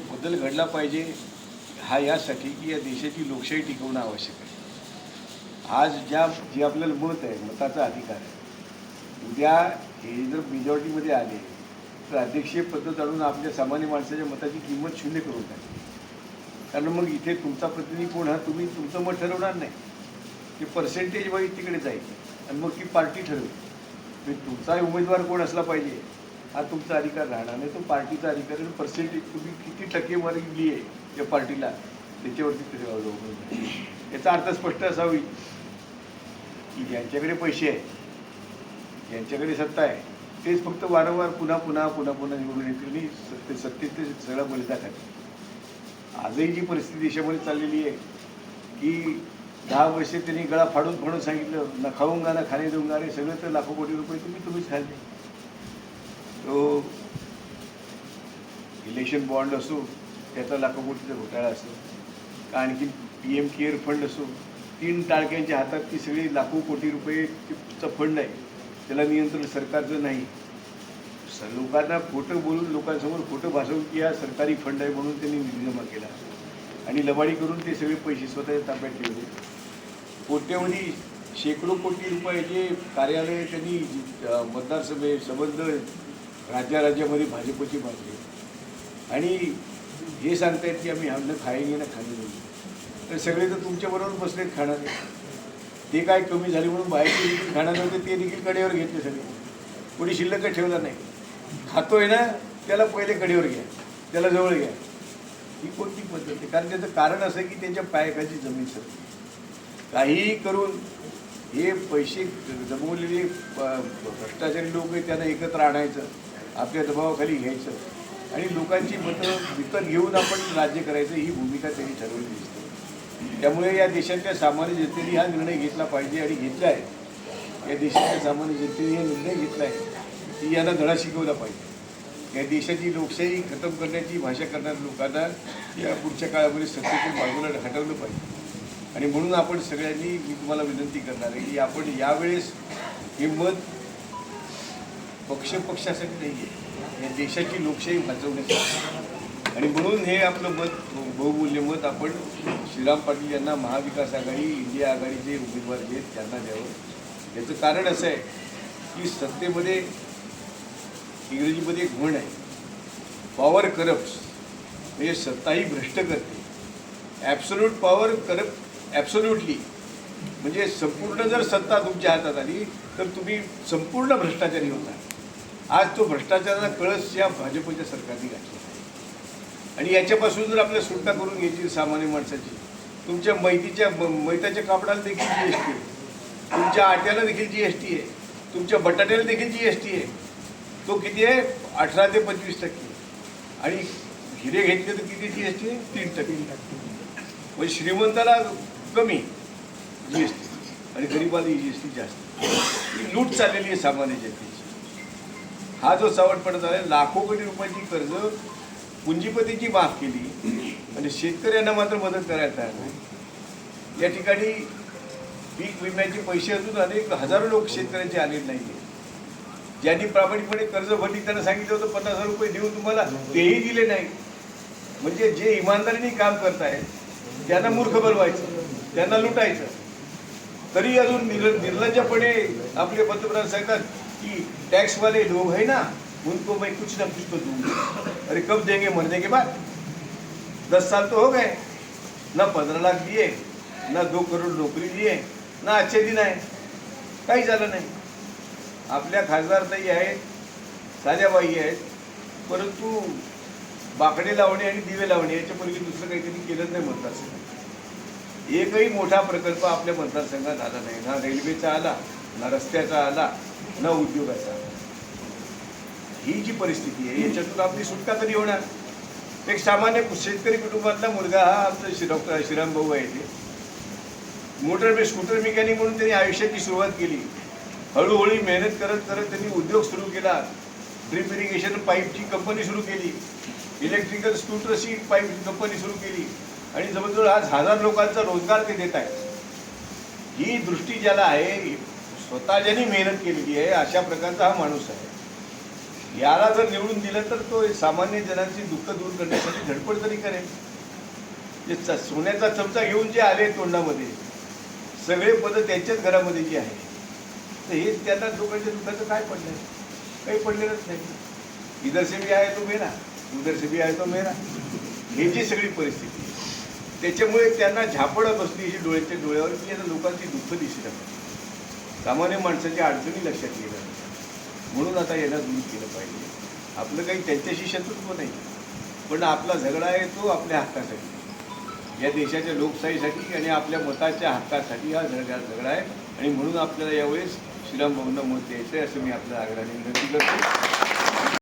बदल घडला पाहिजे हा यासाठी की या देशाची लोकशाही टिकवणं आवश्यक आहे. आज ज्या जे आपल्याला मत आहे मताचा अधिकार आहे. उद्या हे जर मेजॉरिटीमध्ये आले तर अध्यक्षीय पद्धत आणून आपल्या सामान्य माणसाच्या मताची किंमत शून्य करून टाकली. कारण मग इथे तुमचा प्रतिनिधी कोण हा? तुम्ही तुमचं मत ठरवणार नाही. ते पर्सेंटेज वाईज तिकडे जाईल. आणि मग ती पार्टी ठरवेल. म्हणजे तुमचा उमेदवार कोण असला पाहिजे? हा तुमचा अधिकार राहणार नाही. तो पार्टीचा अधिकार आहे. पर्सेंटेज तुम्ही किती टक्केवारी दिली आहे त्या पार्टीला त्याच्यावरती ते अवलंबून याचा अर्थ स्पष्ट असा होईल की ज्यांच्याकडे पैसे आहे ज्यांच्याकडे सत्ता आहे तेच फक्त वारंवार पुन्हा पुन्हा पुन्हा पुन्हा निवडून येतील आणि सत्ते सत्तेत ते सगळा बलिदा खातील आजही जी परिस्थिती देशामध्ये चाललेली आहे की दहा वर्षे त्यांनी गळा फाडून फाडून सांगितलं न खाऊंगा ना खाणे देऊंगा रे सगळं तर लाखो कोटी रुपये तुम्ही तुम्हीच खाल्ले. तो इलेक्शन बॉन्ड असो त्याचा लाखो कोटीचा घोटाळा असो का आणखी पी एम केअर फंड असो तीन टाळक्यांच्या हातात ती सगळी लाखो कोटी रुपयेचा फंड आहे. त्याला नियंत्रण सरकारचं नाही. स- लोकांना खोटं बोलून लोकांसमोर खोटं भासवून की हा सरकारी फंड आहे म्हणून त्यांनी निधी जमा केला. आणि लबाडी करून ते सगळे पैसे स्वतःच्या ताब्यात ठेवले. कोट्यवधी शेकडो कोटी रुपयाचे कार्यालय त्यांनी मतदारसभे संबंध राज्यामध्ये भाजपची बाजली आणि हे सांगतायत की आम्ही अन्न खायगे ना खाणे नाही. तर सगळे तर तुमच्याबरोबर बसलेत खाणारे ते काय कमी झाले म्हणून बाहेरचे देखील खाणार होते ते देखील कडेवर घेतले सगळे. कोणी शिल्लकच ठेवला नाही. खातोय ना त्याला पहिले कडेवर घ्या. त्याला जवळ घ्या. ही कोणती पद्धत आहे? कारण त्याचं कारण असं की त्यांच्या पायकाची जमीन सर काहीही करून हे पैसे जमवलेले प- भ्रष्टाचारी लोक त्यांना एकत्र आणायचं. आपल्या दबावाखाली घ्यायचं. आणि लोकांची मतं विकत घेऊन आपण राज्य करायचं ही भूमिका त्यांनी ठरवली दिसते. त्यामुळे या देशाच्या सामान्य जनतेने हा निर्णय घेतला पाहिजे आणि घेतला आहे. या देशाच्या सामान्य जनतेने हा निर्णय घेतला आहे. की यांना धडा शिकवला पाहिजे. या देशाची लोकशाही खतम करण्याची भाषा करणाऱ्या लोकांना या पुढच्या काळामध्ये सत्तेतून बाजूला हटवलं पाहिजे. आणि म्हणून आपण सगळ्यांनी मी तुम्हाला विनंती करणार आहे की आपण यावेळेस हे मत पक्ष पक्षासाठी नाही आहे या देशाची लोकशाही वाचवण्यासाठी आणि म्हणून हे आपलं मत बहुमूल्य मत आपण श्रीराम पाटील यांना महाविकास आघाडी इंडिया आघाडीचे उमेदवार घेत त्यांना द्यावं. याचं कारण असं आहे की सत्तेमध्ये इंग्रजीमध्ये एक म्हण आहे. पॉवर करप्ट म्हणजे सत्ताही भ्रष्ट करते. ॲब्सोल्यूट पॉवर करप्ट ॲब्सोल्युटली म्हणजे संपूर्ण जर सत्ता तुमच्या हातात आली तर तुम्ही संपूर्ण भ्रष्टाचारी होता. आज तो भ्रष्टाचाराचा कळस या भाजपच्या सरकारने घातला आहे. आणि याच्यापासून जर आपल्याला सुटका करून घ्यायची सामान्य माणसाची तुमच्या मैतीच्या म- मैताच्या कापडाला देखील जी एस टी आहे. तुमच्या आट्याला देखील जी एस टी आहे. तुमच्या बटाट्याला देखील जी एस टी आहे. तो किती आहे? अठरा ते पंचवीस टक्के. आणि हिरे घेतले तर किती जी एस टी आहे? तीन टक्के. म्हणजे श्रीमंताला कमी जी एस टी. आणि गरिबाला जी एस टी जास्त. ही लूट चाललेली आहे सामान्य जनतेची. हा जो सावटपणा झाला लाखो कोटी रुपयाची कर्ज पुंजीपतीची माफ केली. आणि शेतकऱ्यांना मात्र मदत करायला तयार नाही. या ठिकाणी पीक विम्याचे पैसे अजून अनेक हजारो लोक शेतकऱ्यांचे आलेले नाही ज्यांनी प्रामाणिकपणे कर्ज भरली त्यांना सांगितलं होतं पन्नास हजार रुपये देऊ तुम्हाला तेही दिले नाही. म्हणजे जे इमानदारीने काम करतायत त्यांना मूर्ख बनवायचं त्यांना लुटायचं. तरी अजून निर निर्लज्जपणे आपले पंतप्रधान सांगतात कि टैक्स वाले लोग हैं ना उनको मैं कुछ ना कुछ तो दूंगा। अरे कब देंगे मरने के बाद? दस साल तो हो गए। ना पंधरा लाख दिए ना दो करोड नोकरी दिए ना अच्छे दिन आहे काही झालं नाही। आपल्या खासदारताई आहेत साध्याबाई आहेत परंतु बाकडे लावणे आणि दिवे लावणे याच्यापूर्वी दुसरं काहीतरी केलं नाही मतदारसंघात एकही मोठा प्रकल्प आपल्या मतदारसंघात आला नाही. ना रेल्वेचा आला ना रस्त्याचा आला न उद्योगाचा. ही जी परिस्थिती आहे याच्यातून आपली सुटका कधी होणार. एक सामान्य शेतकरी कुटुंबातला मुलगा हा आमचा श्री डॉक्टर श्रीराम भाऊ आहे ते. मोटर मे स्कूटर मेकॅनिक म्हणून त्यांनी आयुष्याची सुरुवात केली. हळूहळू मेहनत करत करत त्यांनी उद्योग सुरू केला. ड्रिप इरिगेशन पाईपची कंपनी सुरू केली. इलेक्ट्रिकल स्कूटरची पाईप कंपनी सुरू केली. आणि जवळजवळ आज हजार लोकांचा रोजगार ते देत आहेत. ही दृष्टी ज्याला आहे स्वतः ज्यांनी मेहनत केलेली आहे अशा प्रकारचा हा माणूस आहे. याला जर निवडून दिलं तर तो सामान्य जनांची दुःख दूर करण्यासाठी धडपड तरी करेल. जे च- सोन्याचा चमचा घेऊन जे आले तोंडामध्ये सगळे पदं त्यांच्याच घरामध्ये जी आहे तर हे त्यांना लोकांच्या दुःखाचं काय पडलं काही पडलेलंच नाही. इधर से भी आहे तो मेरा उधर से भी आहे तो मेरा. हे जी सगळी परिस्थिती त्याच्यामुळे त्यांना झापडं बसली ही डोळ्याच्या डोळ्यावर की आता लोकांची दुःख दिसली जातात सामान्य माणसाच्या अडचणी लक्षात येणार म्हणून आता यांना दूर केलं पाहिजे. आपलं काही त्यांच्याशी शत्रुत्व नाही. पण आपला झगडा आहे तो आपल्या हक्कासाठी. या देशाच्या लोकशाहीसाठी आणि आपल्या मताच्या हक्कासाठी हा झगडा झगडा आहे. आणि म्हणून आपल्याला यावेळेस श्रीराम भाऊंना मत द्यायचं आहे असं मी आपल्या आग्रहाने विनंती करतो.